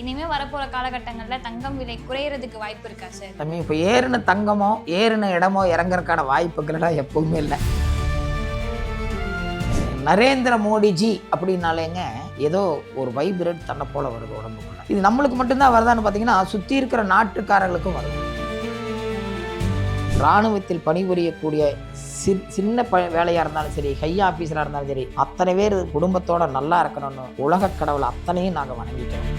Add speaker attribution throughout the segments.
Speaker 1: இனிமே வரப்போற காலகட்டங்கள்ல தங்கம் விலை குறையறதுக்கு வாய்ப்பு இருக்கா சார்
Speaker 2: தம்பி இப்போ ஏறின தங்கமோ ஏறின இடமோ இறங்குறதுக்கான வாய்ப்புகள்லாம் எப்பவுமே இல்லை. நரேந்திர மோடிஜி அப்படின்னாலேங்க ஏதோ ஒரு வைப்ரேட் தன்னை போல வருது உடம்புக்குள்ள. இது நம்மளுக்கு மட்டும்தான் வருதான்னு பார்த்தீங்கன்னா சுற்றி இருக்கிற நாட்டுக்காரர்களுக்கும் வருது. இராணுவத்தில் பணிபுரியக்கூடிய சி சின்ன ப வேலையாக இருந்தாலும் சரி ஹை ஆஃபீஸராக இருந்தாலும் சரி அத்தனை பேர் குடும்பத்தோட நல்லா இருக்கணும்னு உலக கடவுளை அத்தனையும் நாங்கள் வணங்கிக்கிறோம்.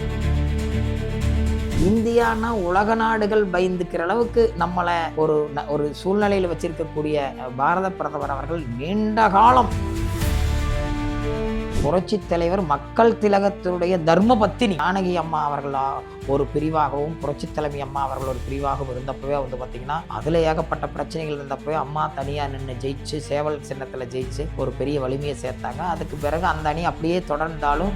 Speaker 2: இந்தியானா உலக நாடுகள் பயந்துக்கிற அளவுக்கு நம்மளை ஒரு ந- ஒரு சூழ்நிலையில் வச்சிருக்கக்கூடிய பாரத பிரதமர் அவர்கள் நீண்ட காலம் புரட்சி தலைவர் மக்கள் திலகத்தினுடைய தர்ம பத்தினி ஜானகி அம்மா அவர்களா ஒரு பிரிவாகவும் புரட்சி தலைமை அம்மா அவர்கள் ஒரு பிரிவாகவும் இருந்தப்பவே வந்து பார்த்தீங்கன்னா அதில் ஏகப்பட்ட பிரச்சனைகள் இருந்தப்பவே அம்மா தனியாக நின்று ஜெயிச்சு சேவல் சின்னத்தில் ஜெயிச்சு ஒரு பெரிய வலிமையை சேர்த்தாங்க. அதுக்கு பிறகு அந்த அணி அப்படியே தொடர்ந்தாலும்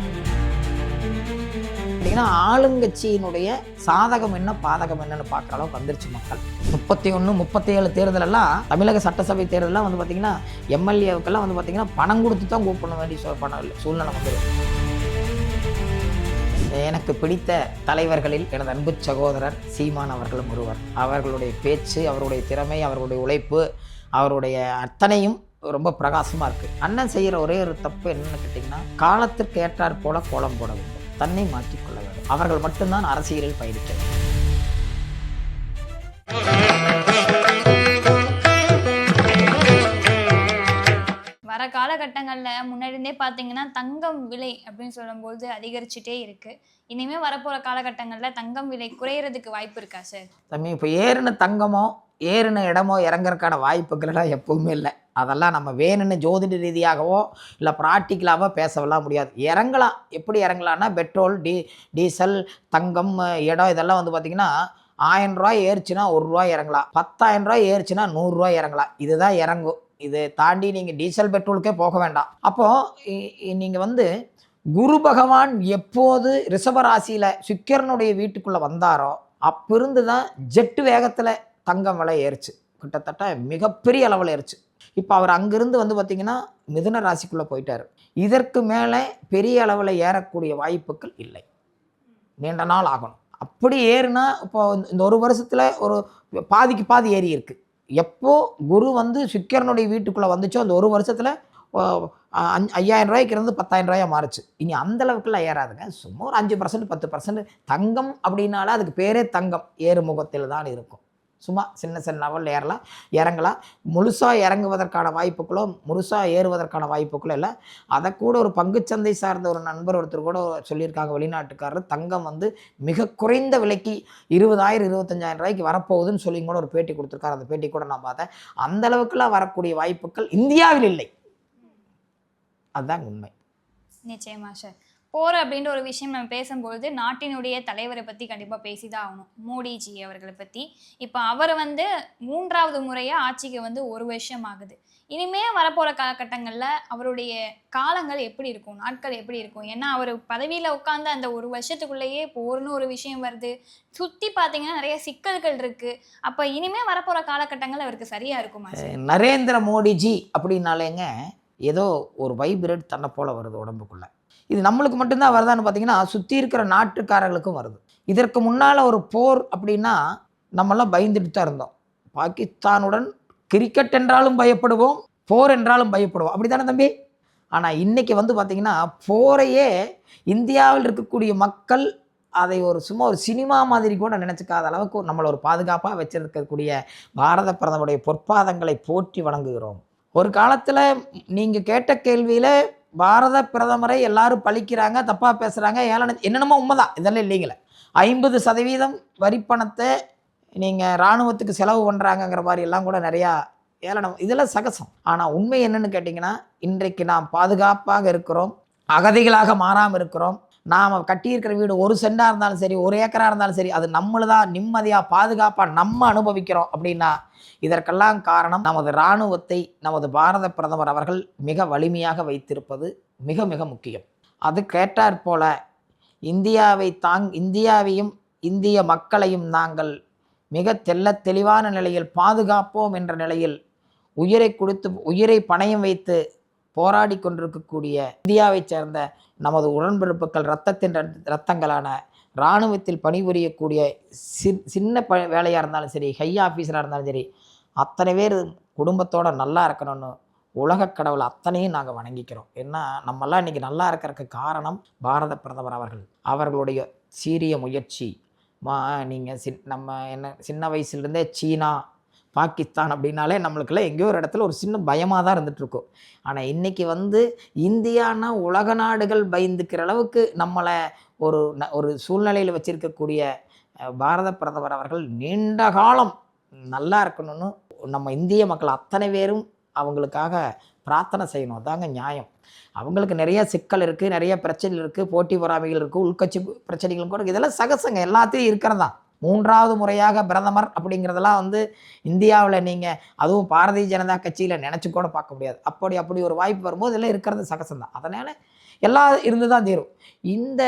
Speaker 2: பார்த்தீங்கன்னா ஆளுங்கட்சியினுடைய சாதகம் என்ன பாதகம் என்னன்னு பார்க்குற அளவுக்கு வந்துருச்சு மக்கள். முப்பத்தி ஒன்று முப்பத்தி ஏழு தேர்தலெல்லாம் தமிழக சட்டசபை தேர்தலெல்லாம் வந்து பார்த்தீங்கன்னா எம்எல்ஏவுக்கெல்லாம் வந்து பார்த்தீங்கன்னா பணம் கொடுத்து தான் கூப்பிட வேண்டிய பணம் இல்லை சூழ்நிலை வந்துடும் எனக்கு பிடித்த தலைவர்களில் எனது அன்பு சகோதரர் சீமான் அவர்களும் ஒருவர். அவர்களுடைய பேச்சு அவருடைய திறமை அவர்களுடைய உழைப்பு அவருடைய அத்தனையும் ரொம்ப பிரகாசமாக இருக்குது அண்ணன் செய்கிற ஒரே ஒரு தப்பு என்னன்னு கேட்டிங்கன்னா காலத்திற்கு ஏற்றாற் போல கோலம் போட வேண்டும். தன்னை மாற்றிக்கொள்ள அவர்கள் மட்டும்தான் அரசியலில் பயணிக்க வேண்டும்
Speaker 1: வர காலகட்டங்கள்ல முன்னாடி இருந்தே பாத்தீங்கன்னா தங்கம் விலை அப்படின்னு சொல்லும்போது அதிகரிச்சுட்டே இருக்கு. இனிமே வரப்போற காலகட்டங்கள்ல தங்கம் விலை குறையறதுக்கு வாய்ப்பு இருக்கா சார்
Speaker 2: தம்பி இப்போ ஏறின தங்கமோ ஏறின இடமோ இறங்குறதுக்கான வாய்ப்புகளெல்லாம் எப்பவுமே இல்லை. அதெல்லாம் நம்ம வேணும்னு ஜோதிட ரீதியாகவோ இல்லை ப்ராக்டிக்கலாகவோ பேசவெல்லாம் முடியாது. இறங்கலாம். எப்படி இறங்கலாம்னா பெட்ரோல் டீ டீசல் தங்கம் இடம் இதெல்லாம் வந்து பார்த்திங்கன்னா ஆயிரம் ரூபாய் ஏறுச்சுன்னா ஒரு ரூபா இறங்கலாம். பத்தாயிரம் ரூபாய் ஏறுச்சுன்னா நூறுரூவா இறங்கலாம். இதுதான் இறங்கும். இதை தாண்டி நீங்கள் டீசல் பெட்ரோலுக்கே போக வேண்டாம். அப்போது நீங்கள் வந்து குரு பகவான் எப்போது ரிஷபராசியில் சுக்கிரனுடைய வீட்டுக்குள்ளே வந்தாரோ அப்பிருந்து தான் ஜெட்டு வேகத்தில் தங்கம் விலை ஏறுச்சு. கிட்டத்தட்ட மிகப்பெரிய அளவில் ஏறுச்சு. இப்போ அவர் அங்கிருந்து வந்து பார்த்திங்கன்னா மிதுன ராசிக்குள்ளே போயிட்டார். இதற்கு மேலே பெரிய அளவில் ஏறக்கூடிய வாய்ப்புகள் இல்லை. நீண்ட நாள் ஆகணும். அப்படி ஏறுனா இப்போ இந்த ஒரு வருஷத்தில் ஒரு பாதிக்கு பாதி ஏறி இருக்கு. எப்போ குரு வந்து சுக்கிரனுடைய வீட்டுக்குள்ளே வந்துச்சோ அந்த ஒரு வருஷத்தில் ஐயாயிரம் ரூபாய்க்கு இருந்து பத்தாயிரம் ரூபாயாக மாறுச்சு. இனி அந்த அளவுக்குலாம் ஏறாதுங்க. சும்மா ஒரு அஞ்சு பர்சன்ட் பத்து பர்சன்ட் தங்கம் அப்படின்னாலே அதுக்கு பேரே தங்கம். ஏறுமுகத்தில் தான் இருக்கும். சும்மா சின்ன சின்ன லெவலில் ஏறலாம் இறங்கலாம் முழுசாக இறங்குவதற்கான வாய்ப்புகளோ முழுசாக ஏறுவதற்கான வாய்ப்புகளோ இல்லை. அதை கூட ஒரு பங்குச்சந்தை சார்ந்த ஒரு நண்பர் ஒருத்தர் கூட சொல்லியிருக்காங்க வெளிநாட்டுக்காரர். தங்கம் வந்து மிக குறைந்த விலைக்கு இருபதாயிரம் இருபத்தஞ்சாயிரம் ரூபாய்க்கு வரப்போகுதுன்னு சொல்லி கூட ஒரு பேட்டி கொடுத்துருக்காரு. அந்த பேட்டி கூட நான் பார்த்தேன். அந்த அளவுக்குலாம் வரக்கூடிய வாய்ப்புகள் இந்தியாவில் இல்லை. அதுதான் உண்மை.
Speaker 1: நிச்சயமா சார். போர் அப்படின்ற ஒரு விஷயம் நம்ம பேசும்பொழுது நாட்டினுடைய தலைவரை பத்தி கண்டிப்பா பேசிதான் ஆகணும். மோடிஜி அவர்களை பத்தி. இப்போ அவர் வந்து மூன்றாவது முறையா ஆட்சிக்கு வந்து ஒரு வருஷம் ஆகுது. இனிமே வரப்போற காலகட்டங்கள்ல அவருடைய காலங்கள் எப்படி இருக்கும்? நாட்கள் எப்படி இருக்கும்? ஏன்னா அவர் பதவியில உட்கார்ந்த அந்த ஒரு வருஷத்துக்குள்ளேயே போர்னு ஒரு விஷயம் வருது. சுத்தி பாத்தீங்கன்னா நிறைய சிக்கல்கள் இருக்கு. அப்ப இனிமே வரப்போற காலகட்டங்கள் அவருக்கு சரியா இருக்குமா
Speaker 2: நரேந்திர மோடிஜி அப்படின்னாலேங்க ஏதோ ஒரு வைப்ரேட் தன்னை போல வருது உடம்புக்குள்ள. இது நம்மளுக்கு மட்டும்தான் வருதான்னு பார்த்தீங்கன்னா சுற்றி இருக்கிற நாட்டுக்காரர்களுக்கும் வருது. இதற்கு முன்னால் ஒரு போர் அப்படின்னா நம்மெல்லாம் பயந்துட்டு தான் இருந்தோம். பாகிஸ்தானுடன் கிரிக்கெட் என்றாலும் பயப்படுவோம் போர் என்றாலும் பயப்படுவோம். அப்படி தானே தம்பி? ஆனால் இன்னைக்கு வந்து பார்த்திங்கன்னா போரையே இந்தியாவில் இருக்கக்கூடிய மக்கள் அதை ஒரு சும்மா ஒரு சினிமா மாதிரி கூட நினச்சிக்காத அளவுக்கு நம்மளை ஒரு பாதுகாப்பாக வச்சிருக்கக்கூடிய பாரத பிரதமருடைய பொற்பாதங்களை போற்றி வணங்குகிறோம். ஒரு காலத்தில் நீங்கள் கேட்ட கேள்வியில் பாரத பிரதமரை எல்லாரும் பழிக்கிறாங்க தப்பாக பேசுகிறாங்க ஏளன என்னென்னமோ உண்மைதான். இதெல்லாம் இல்லைங்களே. ஐம்பது சதவீதம் வரிப்பணத்தை நீங்கள் இராணுவத்துக்கு செலவு பண்ணுறாங்கங்கிற மாதிரி எல்லாம் கூட நிறையா ஏளனம். இதெல்லாம் சகசம். ஆனால் உண்மை என்னன்னு கேட்டிங்கன்னா இன்றைக்கு நாம் பாதுகாப்பாக இருக்கிறோம் அகதிகளாக மாறாமல் இருக்கிறோம். நாம் கட்டியிருக்கிற வீடு ஒரு சென்டாக இருந்தாலும் சரி ஒரு ஏக்கராக இருந்தாலும் சரி அது நம்மளுதான் நிம்மதியாக பாதுகாப்பாக நம்ம அனுபவிக்கிறோம் அப்படின்னா இதற்கெல்லாம் காரணம் நமது இராணுவத்தை நமது பாரத பிரதமர் அவர்கள் மிக வலிமையாக வைத்திருப்பது மிக மிக முக்கியம். அது கேட்டாற் போல இந்தியாவை தாங் இந்தியாவையும் இந்திய மக்களையும் நாங்கள் மிக தெல்ல தெளிவான நிலையில் பாதுகாப்போம் என்ற நிலையில் உயிரை கொடுத்து உயிரை பணயம் வைத்து போராடி கொண்டிருக்கக்கூடிய இந்தியாவைச் சேர்ந்த நமது உடன்பிறப்புகள் இரத்தத்தின் இரத்- இரத்தங்களான இராணுவத்தில் பணிபுரியக்கூடிய சி சின்ன ப வேலையாக இருந்தாலும் சரி ஹை ஆஃபீஸராக இருந்தாலும் சரி அத்தனை பேர் குடும்பத்தோடு நல்லா இருக்கணும்னு உலகக் கடவுள் அத்தனையும் நாங்கள் வணங்கிக்கிறோம். ஏன்னா நம்மெல்லாம் இன்றைக்கி நல்லா இருக்கிறதுக்கு காரணம் பாரத பிரதமர் அவர்கள். அவர்களுடைய சீரிய முயற்சி. மா நீங்கள் சின் நம்ம என்ன சின்ன வயசுலேருந்தே சீனா பாகிஸ்தான் அப்படின்னாலே நம்மளுக்குலாம் எங்கேயோ ஒரு இடத்துல ஒரு சின்ன பயமாக தான் இருந்துகிட்ருக்கும் ஆனால் இன்றைக்கி வந்து இந்தியானா உலக நாடுகள் பயந்துக்கிற அளவுக்கு நம்மளை ஒரு ந- ஒரு சூழ்நிலையில் வச்சுருக்கக்கூடிய பாரத பிரதமர் அவர்கள் நீண்ட காலம் நல்லா இருக்கணும்னு நம்ம இந்திய மக்கள் அத்தனை பேரும் அவங்களுக்காக பிரார்த்தனை செய்யணும். அதாங்க நியாயம். அவங்களுக்கு நிறைய சிக்கல் இருக்குது நிறைய பிரச்சனைகள் இருக்குது போட்டி பொறாமைகள் இருக்குது உள்கட்சி பிரச்சனைகளும் கூட இருக்கு. இதெல்லாம் சகசங்க. எல்லாத்தையும் இருக்கிறதான் மூன்றாவது முறையாக பிரதமர் அப்படிங்கிறதெல்லாம் வந்து இந்தியாவில் நீங்கள் அதுவும் பாரதிய ஜனதா கட்சியில் நினச்சி கூட பார்க்க முடியாது. அப்படி அப்படி ஒரு வாய்ப்பு வரும்போது இதெல்லாம் இருக்கிறது சகசம்தான். அதனால் எல்லாம் இருந்து தான் தீரும். இந்த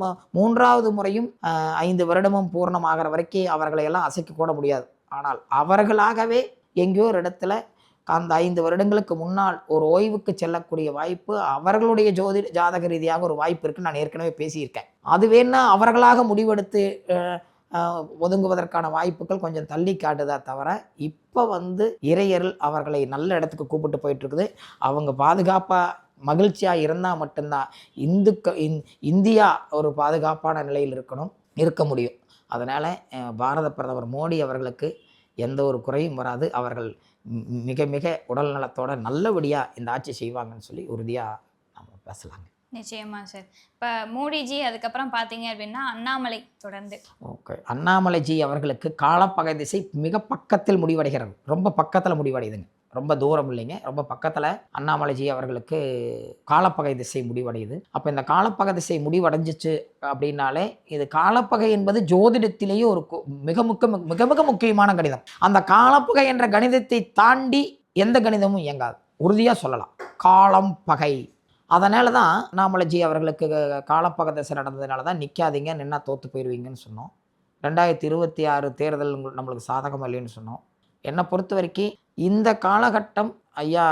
Speaker 2: ம- மூன்றாவது முறையும் ஐந்து வருடமும் பூர்ணமாகிற வரைக்கும் அவர்களை எல்லாம் அசைக்க கூட முடியாது. ஆனால் அவர்களாகவே எங்கேயோ ஒரு இடத்துல அந்த ஐந்து வருடங்களுக்கு முன்னால் ஒரு ஓய்வுக்கு செல்லக்கூடிய வாய்ப்பு அவர்களுடைய ஜோதி ஜாதக ரீதியாக ஒரு வாய்ப்பு இருக்குன்னு நான் ஏற்கனவே பேசியிருக்கேன். அது வேணா அவர்களாக முடிவெடுத்து ஒதுங்குவதற்கான வாய்ப்புகள் கொஞ்சம் தள்ளி காட்டுதா தவிர இப்போ வந்து இறையர்கள் அவர்களை நல்ல இடத்துக்கு கூப்பிட்டு போயிட்டுருக்குது. அவங்க பாதுகாப்பாக மகிழ்ச்சியாக இருந்தால் மட்டும்தான் இந்துக்க இந் இந்தியா ஒரு பாதுகாப்பான நிலையில் இருக்கணும் இருக்க முடியும். அதனால் பாரத பிரதமர் மோடி அவர்களுக்கு எந்த ஒரு குறையும் வராது. அவர்கள் மிக மிக உடல் நலத்தோட நல்லபடியாக இந்த ஆட்சி செய்வாங்கன்னு சொல்லி உறுதியாக நம்ம பேசலாங்க.
Speaker 1: நிச்சயமா சார். இப்போ மோடிஜி அதுக்கப்புறம் பார்த்தீங்க அப்படின்னா அண்ணாமலை தொடர்ந்து.
Speaker 2: ஓகே. அண்ணாமலைஜி அவர்களுக்கு காலப்பகை திசை மிக பக்கத்தில் முடிவடைகிறது. ரொம்ப பக்கத்தில் முடிவடையுதுங்க. ரொம்ப தூரம் இல்லைங்க. ரொம்ப பக்கத்தில் அண்ணாமலைஜி அவர்களுக்கு காலப்பகை திசை முடிவடையுது. அப்போ இந்த காலப்பகை திசை முடிவடைஞ்சிச்சு அப்படின்னாலே இது காலப்பகை என்பது ஜோதிடத்திலேயே ஒரு கு- மிக முக்க மிக மிக முக்கியமான கணிதம். அந்த காலப்பகை என்ற கணிதத்தை தாண்டி எந்த கணிதமும் இயங்காது. உறுதியாக சொல்லலாம். காலம் பகை. அதனால தான் நாமலஜி அவர்களுக்கு காலப்பக தசை நடந்ததுனால தான் நிற்காதீங்க நின்னா தோற்று போயிடுவீங்கன்னு சொன்னோம். ரெண்டாயிரத்தி இருபத்தி ஆறு தேர்தல் நம்மளுக்கு சாதகம் இல்லைன்னு சொன்னோம். என்னை பொறுத்த வரைக்கும் இந்த காலகட்டம் ஐயா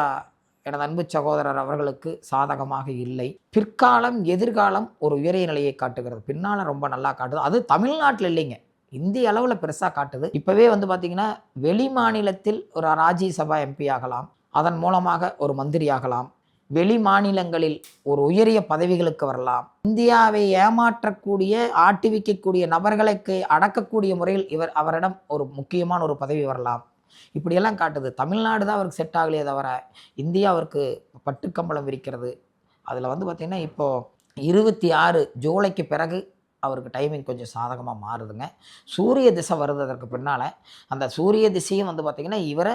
Speaker 2: எனது அன்பு சகோதரர் அவர்களுக்கு சாதகமாக இல்லை. பிற்காலம் எதிர்காலம் ஒரு உயரிய நிலையை காட்டுகிறது. பின்னால் ரொம்ப நல்லா காட்டுது. அது தமிழ்நாட்டில் இல்லைங்க. இந்திய அளவில் பெருசாக காட்டுது. இப்போவே வந்து பார்த்திங்கன்னா வெளி மாநிலத்தில் ஒரு ராஜ்யசபா எம்பி ஆகலாம். அதன் மூலமாக ஒரு மந்திரி ஆகலாம். வெளி மாநிலங்களில் ஒரு உயரிய பதவிகளுக்கு வரலாம். இந்தியாவை ஏமாற்றக்கூடிய ஆட்டுவிக்கக்கூடிய நபர்களுக்கு அடக்கக்கூடிய முறையில் இவர் அவரிடம் ஒரு முக்கியமான ஒரு பதவி வரலாம். இப்படியெல்லாம் காட்டுது. தமிழ்நாடு தான் அவருக்கு செட் ஆகலையே தவிர இந்தியா அவருக்கு பட்டுக்கம்பளம் விரிக்கிறது. அதில் வந்து பார்த்திங்கன்னா இப்போது இருபத்தி ஆறு ஜூலைக்கு பிறகு அவருக்கு டைமிங் கொஞ்சம் சாதகமாக மாறுதுங்க. சூரிய திசை வருது அதற்கு பின்னால் அந்த சூரிய திசையும் வந்து பார்த்திங்கன்னா இவரை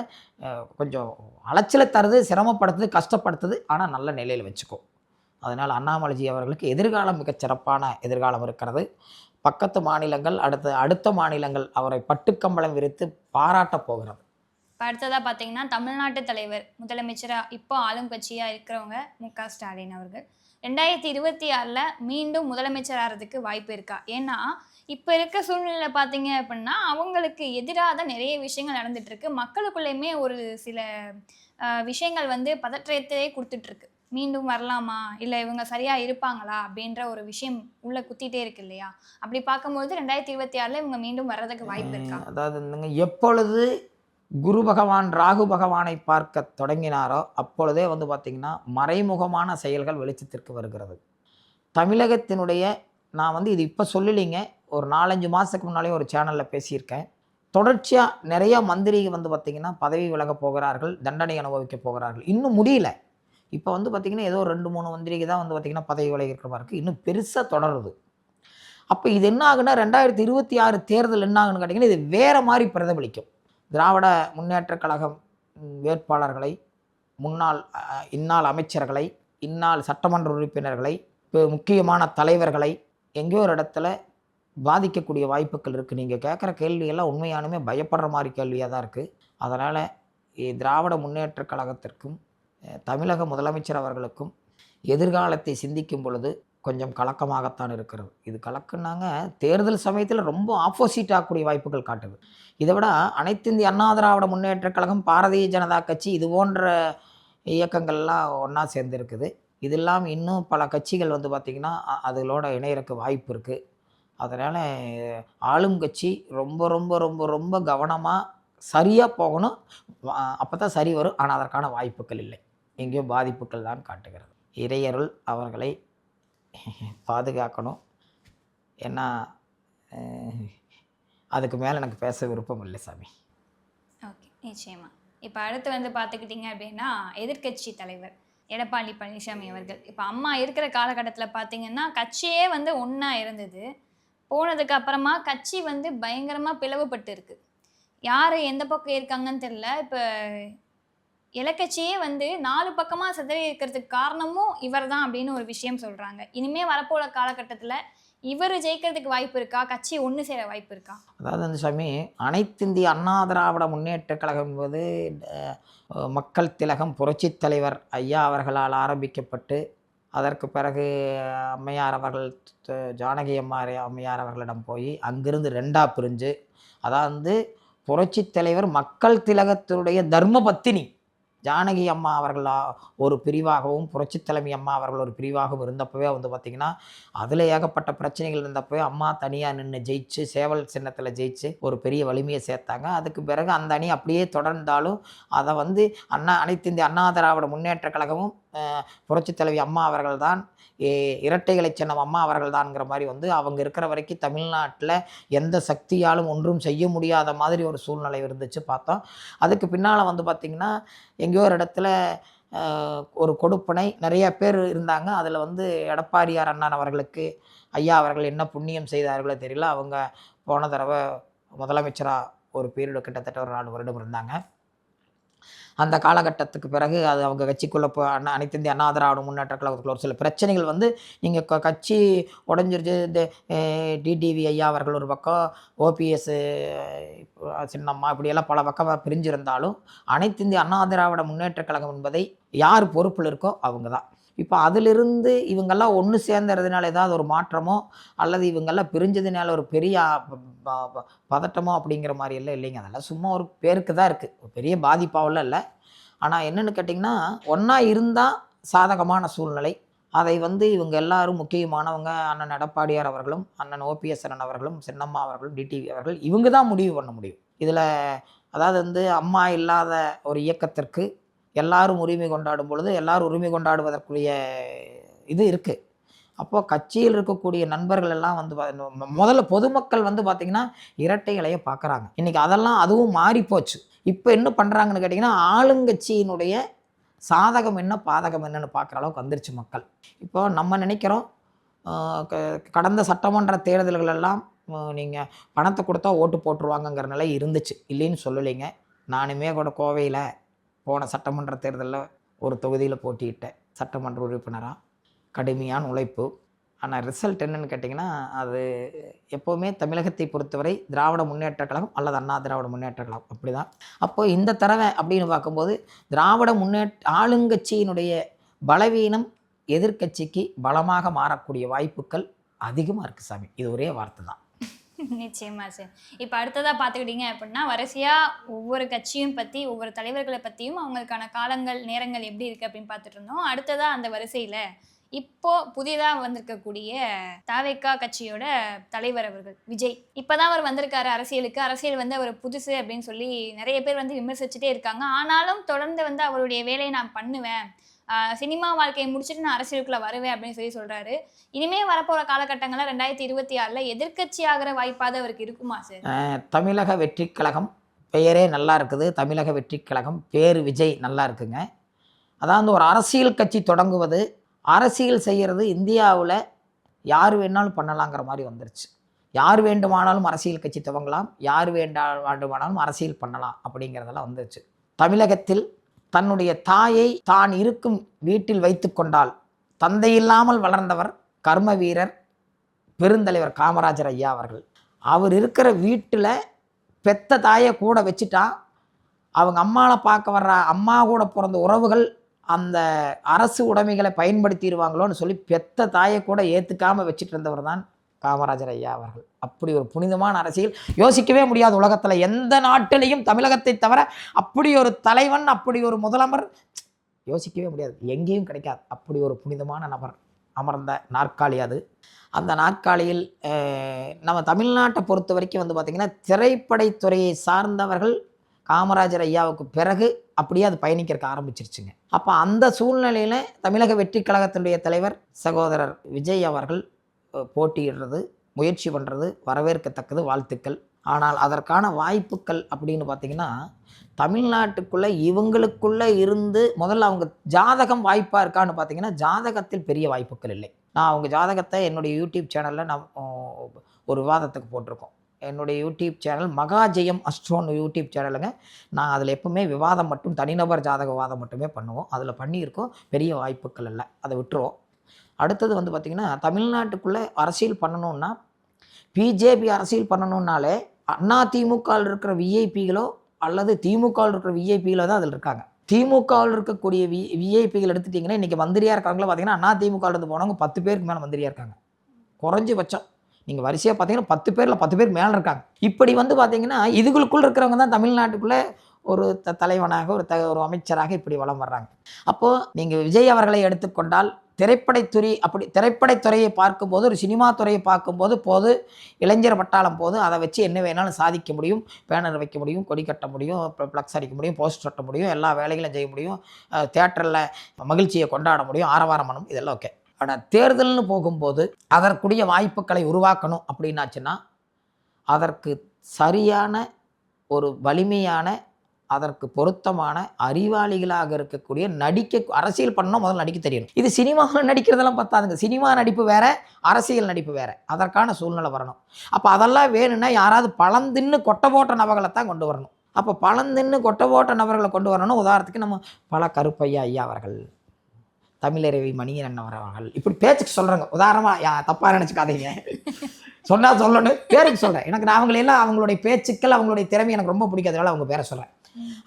Speaker 2: கொஞ்சம் அலைச்சலை தருது சிரமப்படுத்துது கஷ்டப்படுத்துது ஆனால் நல்ல நிலையில் வச்சுக்கும். அதனால் அண்ணாமலைஜி அவர்களுக்கு எதிர்காலம் மிகச் சிறப்பான எதிர்காலம் இருக்கிறது. பக்கத்து மாநிலங்கள் அடுத்த அடுத்த மாநிலங்கள் அவரை பட்டுக்கம்பளம் விரித்து பாராட்டப் போகிறது.
Speaker 1: அடுத்ததாக பார்த்தீங்கன்னா தமிழ்நாட்டு தலைவர் முதலமைச்சராக இப்போ ஆளும் கட்சியாக இருக்கிறவங்க மு க ஸ்டாலின் அவர்கள். ரெண்டாயிரத்தி இருபத்தி ஆறில் மீண்டும் முதலமைச்சர் ஆகிறதுக்கு வாய்ப்பு இருக்கா? ஏன்னா இப்போ இருக்க சூழ்நிலை பார்த்தீங்க அப்படின்னா அவங்களுக்கு எதிராக தான் நிறைய விஷயங்கள் நடந்துட்டுருக்கு. மக்களுக்குள்ளேயுமே ஒரு சில விஷயங்கள் வந்து பதற்றத்தையே கொடுத்துட்ருக்கு மீண்டும் வரலாமா? இல்லை இவங்க சரியாக இருப்பாங்களா? அப்படின்ற ஒரு விஷயம் உள்ள குத்திட்டே இருக்கு இல்லையா? அப்படி பார்க்கும்போது ரெண்டாயிரத்தி இருபத்தி ஆறில் இவங்க மீண்டும் வர்றதுக்கு வாய்ப்பு இருக்கா?
Speaker 2: அதாவது எப்பொழுது குரு பகவான் ராகு பகவானை பார்க்க தொடங்கினாரோ அப்பொழுதே வந்து பார்த்திங்கன்னா மறைமுகமான செயல்கள் வெளிச்சத்திற்கு வருகிறது. தமிழகத்தினுடைய நான் வந்து இது இப்போ சொல்லலைங்க ஒரு நாலஞ்சு மாதத்துக்கு முன்னாலே ஒரு சேனலில் பேசியிருக்கேன். தொடர்ச்சியாக நிறைய மந்திரி வந்து பார்த்திங்கன்னா பதவி விலக போகிறார்கள் தண்டனை அனுபவிக்க போகிறார்கள். இன்னும் முடியல. இப்போ வந்து பார்த்திங்கன்னா ஏதோ ரெண்டு மூணு மந்திரிக்கு தான் வந்து பார்த்திங்கன்னா பதவி விலகி இருக்கிற மாதிரி இருக்குது இன்னும் பெருசாக தொடருது. அப்போ இது என்ன ஆகுன்னா ரெண்டாயிரத்தி இருபத்தி ஆறு தேர்தல் என்ன ஆகுன்னு கேட்டிங்கன்னா இது வேறு மாதிரி பிரதிபலிக்கும். திராவிட முன்னேற்றக் கழகம் வேட்பாளர்களை முன்னாள் இன்னாள் இந்நாள் அமைச்சர்களை இந்நாள் சட்டமன்ற உறுப்பினர்களை இப்போ முக்கியமான தலைவர்களை எங்கேயோ ஒரு இடத்துல பாதிக்கக்கூடிய வாய்ப்புகள் இருக்குது நீங்கள் கேட்குற கேள்வியெல்லாம் உண்மையானுமே பயப்படுற மாதிரி கேள்வியாக தான் இருக்குது அதனால் திராவிட முன்னேற்றக் கழகத்திற்கும் தமிழக முதலமைச்சர் அவர்களுக்கும் எதிர்காலத்தை சிந்திக்கும் பொழுது கொஞ்சம் கலக்கமாகத்தான் இருக்கிறது. இது கலக்குனாங்க தேர்தல் சமயத்தில் ரொம்ப ஆப்போசிட் ஆகக்கூடிய வாய்ப்புகள் காட்டுது. இதை விட அனைத்து இந்திய அண்ணா திராவிட முன்னேற்றக் கழகம் பாரதிய ஜனதா கட்சி இது போன்ற இயக்கங்கள்லாம் ஒன்றா சேர்ந்துருக்குது. இது இல்லாமல் இன்னும் பல கட்சிகள் வந்து பார்த்திங்கன்னா அதுகளோட இணையறக்கு வாய்ப்பு இருக்குது அதனால் ஆளும் கட்சி ரொம்ப ரொம்ப ரொம்ப ரொம்ப கவனமாக சரியாக போகணும். அப்போ தான் சரி வரும். ஆனால் அதற்கான வாய்ப்புகள் இல்லை. எங்கேயோ பாதிப்புகள் தான் காட்டுகிறது. இறையருள் அவர்களை பாதுகாக்கணும். ஏன்னா அதுக்கு மேலே எனக்கு பேச விருப்பம் இல்லை சாமி.
Speaker 1: ஓகே நிச்சயமா. இப்போ அடுத்து வந்து பார்த்துக்கிட்டிங்க அப்படின்னா எதிர்க்கட்சி தலைவர் எடப்பாடி பழனிசாமி அவர்கள். இப்போ அம்மா இருக்கிற காலகட்டத்தில் பார்த்தீங்கன்னா கட்சியே வந்து ஒன்றா இருந்தது. போனதுக்கு அப்புறமா கட்சி வந்து பயங்கரமாக பிளவுபட்டு இருக்கு. யார் எந்த பக்கம் இருக்காங்கன்னு தெரில இப்போ இலக்கட்சியே வந்து நாலு பக்கமாக சிதறி இருக்கிறதுக்கு காரணமும் இவர் தான் அப்படின்னு ஒரு விஷயம் சொல்கிறாங்க இனிமே வரப்போகிற காலகட்டத்தில் இவர் ஜெயிக்கிறதுக்கு வாய்ப்பு இருக்கா? கட்சி ஒன்று சேர வாய்ப்பு இருக்கா?
Speaker 2: அதாவது வந்து சாமி அனைத்திந்திய அண்ணா திராவிட முன்னேற்ற கழகம் என்பது மக்கள் திலகம் புரட்சி தலைவர் ஐயா அவர்களால் ஆரம்பிக்கப்பட்டு அதற்கு பிறகு அம்மையார் அவர்கள் ஜானகி அம்மார் அம்மையார் அவர்களிடம் போய் அங்கிருந்து ரெண்டாக பிரிஞ்சு அதாவது புரட்சித் தலைவர் மக்கள் திலகத்தினுடைய தர்மபத்தினி. ஜானகி அம்மா அவர்களா ஒரு பிரிவாகவும் புரட்சி தலைமை அம்மா அவர்கள் ஒரு பிரிவாகவும் இருந்தப்பவே வந்து பார்த்திங்கன்னா அதில் ஏகப்பட்ட பிரச்சனைகள் இருந்தப்போ அம்மா தனியாக நின்று ஜெயிச்சு சேவல் சின்னத்தில் ஜெயிச்சு ஒரு பெரிய வலிமையை சேர்த்தாங்க. அதுக்கு பிறகு அந்த அணி அப்படியே தொடர்ந்தாலும் அதை வந்து அண்ணா அனைத்து இந்திய அண்ணா திராவிட முன்னேற்ற கழகமும் புரட்சித் தலைவி அம்மா அவர்கள் தான் இரட்டைகளை சின்னம் அம்மா அவர்கள் தான்ங்கிற மாதிரி வந்து அவங்க இருக்கிற வரைக்கும் தமிழ்நாட்டில் எந்த சக்தியாலும் ஒன்றும் செய்ய முடியாத மாதிரி ஒரு சூழ்நிலை இருந்துச்சு பார்த்தோம். அதுக்கு பின்னால் வந்து பார்த்திங்கன்னா எங்கேயோ ஒரு இடத்துல ஒரு கொடுப்பனை நிறைய பேர் இருந்தாங்க. அதில் வந்து எடப்பாடியார் அண்ணன் அவர்களுக்கு ஐயா அவர்கள் என்ன புண்ணியம் செய்தார்களோ தெரியல. அவங்க போன தடவை முதலமைச்சராக ஒரு பீரியடு கிட்டத்தட்ட ஒரு நாலு வருடம் இருந்தாங்க. அந்த காலகட்டத்துக்கு பிறகு அது அவங்க கட்சிக்குள்ளே போ அண்ணா அனைத்து இந்திய அண்ணா திராவிட முன்னேற்ற கழகத்துக்குள்ள ஒரு சில பிரச்சனைகள் வந்து நீங்கள் கட்சி உடஞ்சிருச்சு. இந்த டிடிவி ஐயா அவர்கள் ஒரு பக்கம் ஓபிஎஸ் சின்னம்மா இப்படியெல்லாம் பல பக்கமாக பிரிஞ்சிருந்தாலும் அனைத்து இந்திய அண்ணா திராவிட முன்னேற்ற கழகம் என்பதை யார் பொறுப்பில் இருக்கோ அவங்க தான் இப்போ அதிலிருந்து இவங்கெல்லாம் ஒன்று சேர்ந்துறதுனால ஏதாவது ஒரு மாற்றமோ அல்லது இவங்கெல்லாம் பிரிஞ்சதுனால ஒரு பெரிய ப- பதட்டமோ அப்படிங்கிற மாதிரி எல்லாம் இல்லைங்க. அதெல்லாம் சும்மா ஒரு பேருக்கு தான் இருக்குது பெரிய பாதிப்பாவெல்லாம் இல்லை. ஆனால் என்னென்னு கேட்டிங்கன்னா ஒன்றா இருந்தால் சாதகமான சூழ்நிலை. அதை வந்து இவங்க எல்லாரும் முக்கியமானவங்க அண்ணன் எடப்பாடியார் அவர்களும் அண்ணன் ஓபிஎஸ் அவர்களும் சின்னம்மா அவர்களும் டிடிவி அவர்கள் இவங்க தான் முடிவு பண்ண முடியும். இதில் அதாவது வந்து அம்மா இல்லாத ஒரு இயக்கத்திற்கு எல்லாரும் உரிமை கொண்டாடும் பொழுது எல்லாரும் உரிமை கொண்டாடுவதற்குரிய இது இருக்குது அப்போது கட்சியில் இருக்கக்கூடிய நண்பர்கள் எல்லாம் வந்து முதல்ல பொதுமக்கள் வந்து பார்த்திங்கன்னா இரட்டை இலையை பார்க்குறாங்க இன்றைக்கி அதெல்லாம் அதுவும் மாறிப்போச்சு இப்போ என்ன பண்ணுறாங்கன்னு கேட்டிங்கன்னா ஆளுங்கட்சியினுடைய சாதகம் என்ன பாதகம் என்னன்னு பார்க்குற அளவுக்கு வந்துருச்சு மக்கள். இப்போ நம்ம நினைக்கிறோம் க- கடந்த சட்டமன்ற தேர்தல்கள் எல்லாம் நீங்கள் பணத்தை கொடுத்தா ஓட்டு போட்டுருவாங்கங்கிற நிலை இருந்துச்சு. இல்லைன்னு சொல்லலைங்க. நானுமே கூட கோவையில் போன சட்டமன்ற தேர்தலில் ஒரு தொகுதியில் போட்டியிட்டேன் சட்டமன்ற உறுப்பினராக கடுமையான உழைப்பு. ஆனால் ரிசல்ட் என்னன்னு கேட்டிங்கன்னா அது எப்போவுமே தமிழகத்தை பொறுத்தவரை திராவிட முன்னேற்ற கழகம் அல்லது அண்ணா திராவிட முன்னேற்ற கழகம். அப்படி தான் அப்போது இந்த தடவை அப்படின்னு பார்க்கும்போது திராவிட முன்னேற்ற ஆளுங்கட்சியினுடைய பலவீனம் எதிர்க்கட்சிக்கு பலமாக மாறக்கூடிய வாய்ப்புகள் அதிகமாக இருக்குது சாமி. இது ஒரே வார்த்தை தான்
Speaker 1: நிச்சயமா சார். இப்போ அடுத்ததா பார்த்துக்கிட்டீங்க அப்படின்னா வரிசையா ஒவ்வொரு கட்சியும் பத்தி ஒவ்வொரு தலைவர்களை பத்தியும் அவங்களுக்கான காலங்கள் நேரங்கள் எப்படி இருக்கு அப்படின்னு பார்த்துட்டு இருந்தோம். அடுத்ததா அந்த வரிசையில இப்போ புதிதா வந்திருக்கக்கூடிய தாவேக்கா கட்சியோட தலைவர் அவர்கள் விஜய். இப்பதான் அவர் வந்திருக்காரு அரசியலுக்கு. அரசியல் வந்து அவர் புதுசு அப்படின்னு சொல்லி நிறைய பேர் வந்து விமர்சிச்சுட்டே இருக்காங்க. ஆனாலும் தொடர்ந்து வந்து அவருடைய வேலையை நான் பண்ணுவேன் சினிமா வாழ்க்கையை முடிச்சுட்டு நான் அரசியலுக்குள்ள வருவேன் அப்படின்னு சொல்லி சொல்றாரு. இனிமே வரப்போற காலகட்டங்களில் ரெண்டாயிரத்தி இருபத்தி ஆறுல எதிர்க்கட்சி ஆகிற வாய்ப்பாக அவருக்கு இருக்குமா சார்
Speaker 2: தமிழக வெற்றி கழகம் பெயரே நல்லா இருக்குது. தமிழக வெற்றி கழகம் பேர் விஜய் நல்லா இருக்குங்க. அதாவது ஒரு அரசியல் கட்சி தொடங்குவது அரசியல் செய்கிறது இந்தியாவில் யார் வேணாலும் பண்ணலாங்கிற மாதிரி வந்துருச்சு. யார் வேண்டுமானாலும் அரசியல் கட்சி துவங்கலாம் யார் வேண்டா வேண்டுமானாலும் அரசியல் பண்ணலாம் அப்படிங்கிறதெல்லாம் வந்துருச்சு. தமிழகத்தில் தன்னுடைய தாயை தான் இருக்கும் வீட்டில் வைத்து கொண்டால் தந்தை இல்லாமல் வளர்ந்தவர் கர்ம வீரர் பெருந்தலைவர் காமராஜர் ஐயா அவர்கள். அவர் இருக்கிற வீட்டில் பெத்த தாயை கூட வச்சுட்டா அவங்க அம்மாவை பார்க்க வர்ற அம்மா கூட பிறந்த உறவுகள் அந்த அரசு உடைமைகளை பயன்படுத்திடுவாங்களோன்னு சொல்லி பெத்த தாயை கூட ஏற்றுக்காம வச்சுட்டு இருந்தவர் தான் காமராஜர் ஐயா அவர்கள். அப்படி ஒரு புனிதமான அரசியல் யோசிக்கவே முடியாது உலகத்தில் எந்த நாட்டிலையும் தமிழகத்தை தவிர அப்படி ஒரு தலைவன் அப்படி ஒரு முதலமர் யோசிக்கவே முடியாது. எங்கேயும் கிடைக்காது. அப்படி ஒரு புனிதமான நபர் அமர்ந்த நாற்காலி அது. அந்த நாற்காலியில் நம்ம தமிழ்நாட்டை பொறுத்த வரைக்கும் வந்து பார்த்திங்கன்னா திரைப்படைத்துறையை சார்ந்தவர்கள் காமராஜர் ஐயாவுக்கு பிறகு அப்படியே அது பயணிக்கிறக்க ஆரம்பிச்சிருச்சுங்க. அப்போ அந்த சூழ்நிலையில் தமிழக வெற்றி கழகத்தினுடைய தலைவர் சகோதரர் விஜய் அவர்கள் போட்டியிடுறது முயற்சி பண்ணுறது வரவேற்கத்தக்கது வாழ்த்துக்கள். ஆனால் அதற்கான வாய்ப்புகள் அப்படின்னு பார்த்தீங்கன்னா தமிழ்நாட்டுக்குள்ளே இவங்களுக்குள்ளே இருந்து முதல்ல அவங்க ஜாதகம் வாய்ப்பாக இருக்கான்னு பார்த்தீங்கன்னா ஜாதகத்தில் பெரிய வாய்ப்புகள் இல்லை. நான் அவங்க ஜாதகத்தை என்னுடைய யூடியூப் சேனலில் நான் ஒரு விவாதத்துக்கு போட்டிருக்கோம். என்னுடைய யூடியூப் சேனல் மகாஜெயம் அஸ்ட்ரோன் யூடியூப் சேனலுங்க. நான் அதில் எப்பவுமே விவாதம் மட்டும் தனிநபர் ஜாதக விவாதம் மட்டுமே பண்ணுவோம். அதில் பண்ணியிருக்கோம். பெரிய வாய்ப்புகள் இல்லை. அதை விட்டுருவோம். அடுத்தது வந்து பார்த்திங்கன்னா தமிழ்நாட்டுக்குள்ளே அரசியல் பண்ணணுன்னா பிஜேபி அரசியல் பண்ணணுன்னாலே அண்ணா திமுகவில் இருக்கிற விஐபிகளோ அல்லது திமுகவில் இருக்கிற விஐபிகளோ தான் அதில் இருக்காங்க. திமுகவில் இருக்கக்கூடிய வி விஐபிகள் எடுத்துட்டிங்கன்னா இன்றைக்கி மந்திரியாக இருக்காங்களோ பார்த்தீங்கன்னா அண்ணா திமுகவில் இருந்து போனவங்க பத்து பேருக்கு மேலே மந்திரியாக இருக்காங்க. குறைஞ்சபட்சம். நீங்கள் வரிசையாக பார்த்தீங்கன்னா பத்து பேரில் பத்து பேர் மேலே இருக்காங்க. இப்படி வந்து பார்த்தீங்கன்னா இதுகளுக்குள் இருக்கிறவங்க தான் தமிழ்நாட்டுக்குள்ளே ஒரு த தலைவனாக ஒரு த ஒரு அமைச்சராக இப்படி வளம் வர்றாங்க. அப்போது நீங்கள் விஜய் அவர்களை எடுத்துக்கொண்டால் திரைப்படத்துறை அப்படி திரைப்படத்துறையை பார்க்கும்போது ஒரு சினிமா துறையை பார்க்கும்போது போது இளைஞர் பட்டாளம் போது அதை வச்சு என்ன வேணாலும் சாதிக்க முடியும். பேனர் வைக்க முடியும் கொடி கட்ட முடியும் ப்ளக்ஸ் அடிக்க முடியும் போஸ்டர் ஒட்ட முடியும் எல்லா வேலைகளும் செய்ய முடியும். தேட்டரில் மகிழ்ச்சியை கொண்டாட முடியும் ஆரவாரம் பண்ண இதெல்லாம் ஓகே. ஆனால் தேர்தல்னு போகும்போது அதற்குரிய வாய்ப்புகளை உருவாக்கணும் அப்படின்னாச்சுன்னா அதற்கு சரியான ஒரு வலிமையான அதற்கு பொருத்தமான அறிவாளிகளாக இருக்கக்கூடிய நடிக்க அரசியல் பண்ணணும் முதல்ல நடிக்க தெரியணும். இது சினிமாவில் நடிக்கிறதெல்லாம் பத்தாதுங்க. சினிமா நடிப்பு வேற அரசியல் நடிப்பு வேற. அதற்கான சூழ்நிலை வரணும். அப்போ அதெல்லாம் வேணும்னா யாராவது பழந்தின்னு கொட்டை போட்ட நபர்களை தான் கொண்டு வரணும். அப்போ பழந்தின்னு கொட்டை போட்ட நபர்களை கொண்டு வரணும் உதாரணத்துக்கு நம்ம பல கருப்பையா ஐயா அவர்கள் தமிழரவி மணியன் அவர்கள் இப்படி பேச்சுக்கு சொல்கிறாங்க உதாரணமாக யா தப்பாக நினச்சிக்காதீங்க. சொன்னால் சொல்லணும் பேருக்கு சொல்கிறேன் எனக்கு நான் அவங்களெல்லாம் அவங்களுடைய பேச்சுக்கள் அவங்களுடைய திறமை எனக்கு ரொம்ப பிடிக்காதனால அவங்க பேரை சொல்கிறேன்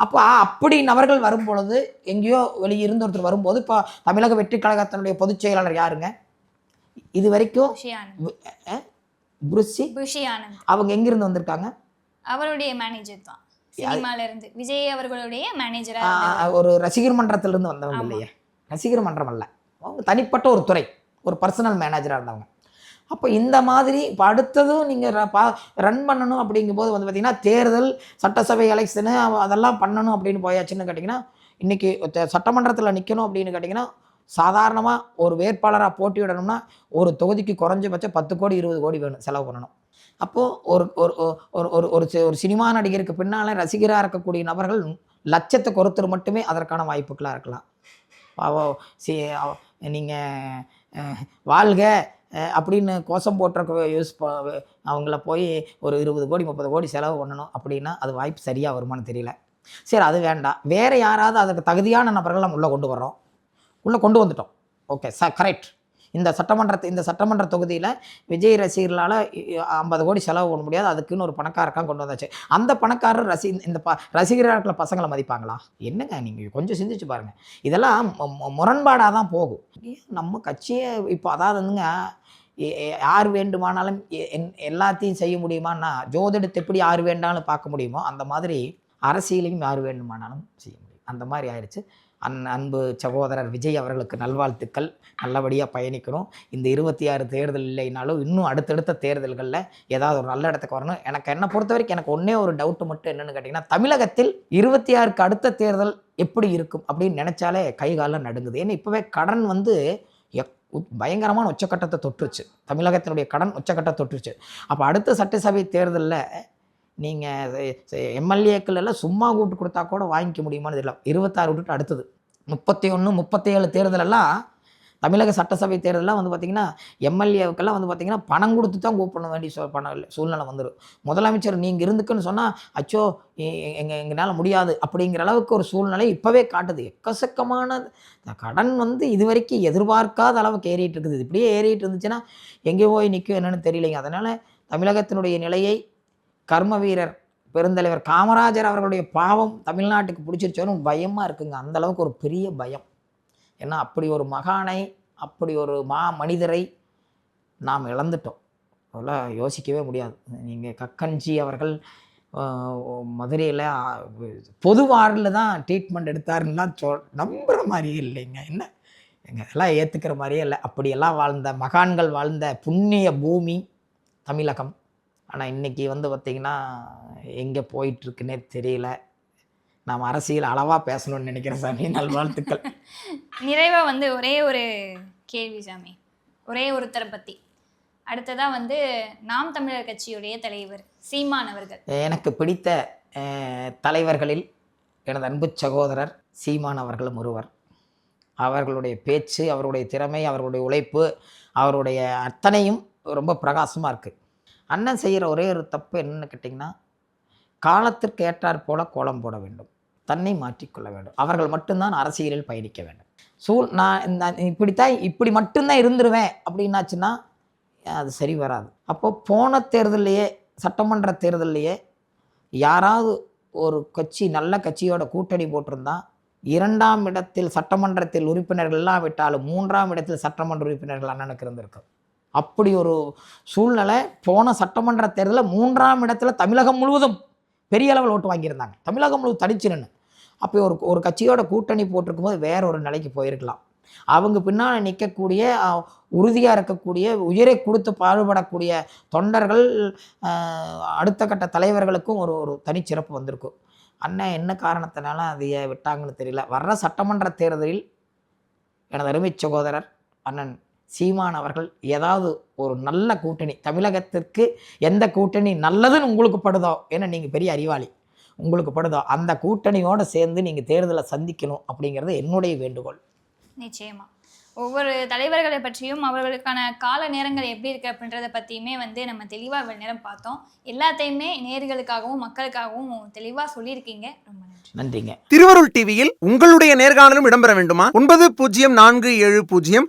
Speaker 2: அப்போ அப்படி நபர்கள் வரும்பொழுது எங்கேயோ வெளியிருந்து ஒருத்தர் வரும்போது இப்போ தமிழக வெற்றி கழகத்தினுடைய பொதுச் செயலாளர் யாருங்க? இது வரைக்கும் புருஷி? அவங்க எங்கிருந்து வந்திருக்காங்க?
Speaker 1: அவருடைய மேனேஜர் தான். சினிமால இருந்து விஜய் அவர்களுடைய மேனேஜரா
Speaker 2: ஒரு ரசிகர் மன்றத்திலிருந்து வந்தவங்க. இல்லையே? ரசிகர் மன்றம் அல்ல. அவங்க தனிப்பட்ட ஒரு துறை. ஒரு பர்சனல் மேனேஜராக இருந்தவங்க. அப்போ இந்த மாதிரி இப்போ அடுத்ததும் நீங்கள் பா ரன் பண்ணணும் அப்படிங்கும்போது வந்து பார்த்திங்கன்னா தேர்தல் சட்டசபை எலெக்ஷனு அதெல்லாம் பண்ணணும் அப்படின்னு போயாச்சுன்னு கேட்டிங்கன்னா இன்றைக்கி சட்டமன்றத்தில் நிற்கணும் அப்படின்னு கேட்டிங்கன்னா சாதாரணமாக ஒரு வேட்பாளராக போட்டியிடணும்னா ஒரு தொகுதிக்கு குறைஞ்சபட்சம் பத்து கோடி இருபது கோடி வேணும் செலவு பண்ணணும். அப்போது ஒரு ஒரு ஒரு ஒரு ஒரு ஒரு சினிமா நடிகருக்கு பின்னால் ரசிகராக இருக்கக்கூடிய நபர்கள் லட்சத்தை ஒருத்தர் மட்டுமே அதற்கான வாய்ப்புகளாக இருக்கலாம். அவ சி நீங்கள் வாழ்க அப்படின்னு கோஷம் போட்டுற யூஸ் ப அவங்கள போய் ஒரு இருபது கோடி முப்பது கோடி செலவு பண்ணணும் அப்படின்னா அது வாய்ப்பு சரியாக வருமானு தெரியல. சரி அது வேண்டாம். வேறு யாராவது அதுக்கு தகுதியான நபர்கள் நம்ம உள்ளே கொண்டு வர்றோம். உள்ளே கொண்டு வந்துட்டோம். ஓகே ச கரெக்ட் இந்த சட்டமன்ற இந்த சட்டமன்ற தொகுதியில் விஜய் ரசிகர்களால் ஐம்பது கோடி செலவு பண்ண முடியாது. அதுக்குன்னு ஒரு பணக்காரக்காக கொண்டு வந்தாச்சு. அந்த பணக்காரர் ரசி இந்த ப ரசிகராக இருக்கிற பசங்களை மதிப்பாங்களா? என்னங்க நீங்கள் கொஞ்சம் சிந்திச்சு பாருங்கள் இதெல்லாம் முரண்பாடாக தான் போகும். நம்ம கட்சியை இப்போ அதாவதுங்க யார் வேண்டுமானாலும் எ- என்- எல்லாத்தையும் செய்ய முடியுமான்னா ஜோதிடத்தை எப்படி யார் வேண்டாலும் பார்க்க முடியுமோ அந்த மாதிரி அரசியலையும் யார் வேண்டுமானாலும் செய்ய முடியும். அந்த மாதிரி ஆயிடுச்சு. அன் அன்பு சகோதரர் விஜய் அவர்களுக்கு நல்வாழ்த்துக்கள். நல்லபடியாக பயணிக்கணும். இந்த இருபத்தி ஆறு தேர்தல் இல்லைனாலும் இன்னும் அடுத்தடுத்த தேர்தல்களில் ஏதாவது ஒரு நல்ல இடத்துக்கு வரணும். எனக்கு என்னை பொறுத்த வரைக்கும் எனக்கு ஒன்றே ஒரு டவுட்டு மட்டும் என்னென்னு கேட்டிங்கன்னா தமிழகத்தில் இருபத்தி ஆறுக்கு அடுத்த தேர்தல் எப்படி இருக்கும் அப்படின்னு நினச்சாலே கை காலம் நடுங்குது. ஏன்னா இப்போவே கடன் வந்து பயங்கரமான உச்சக்கட்டத்தை தொற்றுச்சு. தமிழகத்தினுடைய கடன் உச்சக்கட்டத்தை தொற்றுச்சு. அப்போ அடுத்த சட்டசபை தேர்தலில் நீங்கள் எம்எல்ஏக்கள் எல்லாம் சும்மா கூப்பிட்டு கொடுத்தா கூட வாங்கிக்க முடியுமான்னு தெரியல. இருபத்தாறு விட்டுட்டு அடுத்தது. முப்பத்தி ஒன்று முப்பத்தேழு தேர்தலெல்லாம் தமிழக சட்டசபை தேர்தலெலாம் வந்து பார்த்திங்கன்னா எம்எல்ஏவுக்கெல்லாம் வந்து பார்த்திங்கன்னா பணம் கொடுத்து தான் கூப்பிட வேண்டிய சூ பண சூழ்நிலை வந்துடும் முதலமைச்சர் நீங்கள் இருந்துக்குன்னு சொன்னால் அச்சோ எங்கள் எங்களால் முடியாது அப்படிங்கிற அளவுக்கு ஒரு சூழ்நிலை இப்போவே காட்டுது. எக்கச்சக்கமான கடன் வந்து இது வரைக்கும் எதிர்பார்க்காத அளவுக்கு ஏறிட்டு இருக்குது. இப்படியே ஏறிட்டு இருந்துச்சுன்னா எங்கே போய் நிற்கும் என்னென்னு தெரியலைங்க. அதனால் தமிழகத்தினுடைய நிலையை கர்ம வீரர் பெருந்தலைவர் காமராஜர் அவர்களுடைய பாவம் தமிழ்நாட்டுக்கு பிடிச்சிருச்சோன்னு பயமாக இருக்குங்க. அந்த அளவுக்கு ஒரு பெரிய பயம். ஏன்னா அப்படி ஒரு மகானை அப்படி ஒரு மா மனிதரை நாம் இழந்துட்டோம். அதெல்லாம் யோசிக்கவே முடியாது. நீங்கள் கக்கன்ஜி அவர்கள் மதுரையில் பொது வார்டில் தான் ட்ரீட்மெண்ட் எடுத்தாருன்னா சொல் நம்புகிற மாதிரியே இல்லைங்க. என்ன? எங்க எல்லாம் ஏற்றுக்கிற மாதிரியே இல்லை. அப்படியெல்லாம் வாழ்ந்த மகான்கள் வாழ்ந்த புண்ணிய பூமி தமிழகம். ஆனால் இன்னைக்கு வந்து பார்த்திங்கன்னா எங்கே போயிட்டுருக்குன்னே தெரியல. நாம் அரசியல் அளவாக பேசணும்னு நினைக்கிறேன் சாமி. நல்வாழ்த்துக்கள்.
Speaker 1: நிறைவா வந்து ஒரே ஒரு கேள்வி சாமி. ஒரே ஒருத்தரை பத்தி. அடுத்ததா வந்து நாம் தமிழர் கட்சியுடைய தலைவர் சீமான் அவர்கள்.
Speaker 2: எனக்கு பிடித்த தலைவர்களில் எனது அன்பு சகோதரர் சீமான் அவர்களும் ஒருவர். அவர்களுடைய பேச்சு அவருடைய திறமை அவர்களுடைய உழைப்பு அவருடைய அத்தனையும் ரொம்ப பிரகாசமாக இருக்குது அண்ணன் செய்கிற ஒரே ஒரு தப்பு என்னன்னு கேட்டிங்கன்னா காலத்திற்கு ஏற்றாற் போல கோலம் போட வேண்டும். தன்னை மாற்றிக்கொள்ள வேண்டும். அவர்கள் மட்டும்தான் அரசியலில் பயணிக்க வேண்டும். சூழ் நான் இப்படித்தான் இப்படி மட்டும்தான் இருந்துருவேன் அப்படின்னாச்சுன்னா அது சரி வராது. அப்போது போன தேர்தல்லையே சட்டமன்ற தேர்தல்லையே யாராவது ஒரு கட்சி நல்ல கட்சியோட கூட்டணி போட்டிருந்தா இரண்டாம் இடத்தில் சட்டமன்றத்தில் உறுப்பினர்கள் இல்லாவிட்டாலும் மூன்றாம் இடத்தில் சட்டமன்ற உறுப்பினர்கள் அண்ணனுக்கு இருந்திருக்கும் அப்படி ஒரு சூழ்நிலை போன சட்டமன்ற தேர்தலில் மூன்றாம் இடத்துல தமிழகம் முழுவதும் பெரிய அளவில் ஓட்டு வாங்கியிருந்தாங்க. தமிழகம் முழுவதும் தடிச்சு நின்று அப்போ ஒரு ஒரு கட்சியோட கூட்டணி போட்டிருக்கும் போது வேற ஒரு நிலைக்கு போயிருக்கலாம். அவங்க பின்னால் நிற்கக்கூடிய உறுதியாக இருக்கக்கூடிய உயிரை கொடுத்து பாடுபடக்கூடிய தொண்டர்கள் அடுத்த கட்ட தலைவர்களுக்கும் ஒரு ஒரு தனிச்சிறப்பு வந்திருக்கும் அண்ணன் என்ன காரணத்தினால அதைய விட்டாங்கன்னு தெரியல. வர்ற சட்டமன்ற தேர்தலில் எனது அருமை சகோதரர் அண்ணன் சீமான் அவர்கள் ஏதாவது ஒரு நல்ல கூட்டணி தமிழகத்திற்கு எந்த கூட்டணி நல்லதுன்னு உங்களுக்கு படுதோ? ஏன்னா நீங்கள் பெரிய அறிவாளி. உங்களுக்கு படுதோ? அந்த கூட்டணியோடு சேர்ந்து நீங்கள் தேர்தலை சந்திக்கணும் அப்படிங்கிறது என்னுடைய வேண்டுகோள்.
Speaker 1: நிச்சயமா. ஒவ்வொரு தலைவர்களை பற்றியும் அவர்களுக்கான கால நேரங்கள் எப்படி இருக்கு அப்படின்றத பற்றியுமே வந்து நம்ம தெளிவாக இவ்வளவு நேரம் பார்த்தோம். எல்லாத்தையுமே நேர்களுக்காகவும் மக்களுக்காகவும் தெளிவாக சொல்லியிருக்கீங்க. ரொம்ப நன்றி.
Speaker 2: நன்றிங்க.
Speaker 3: திருவருள் டிவியில் உங்களுடைய நேர்காணலும் இடம்பெற வேண்டுமா? ஒன்பது பூஜ்ஜியம் நான்கு ஏழு பூஜ்ஜியம்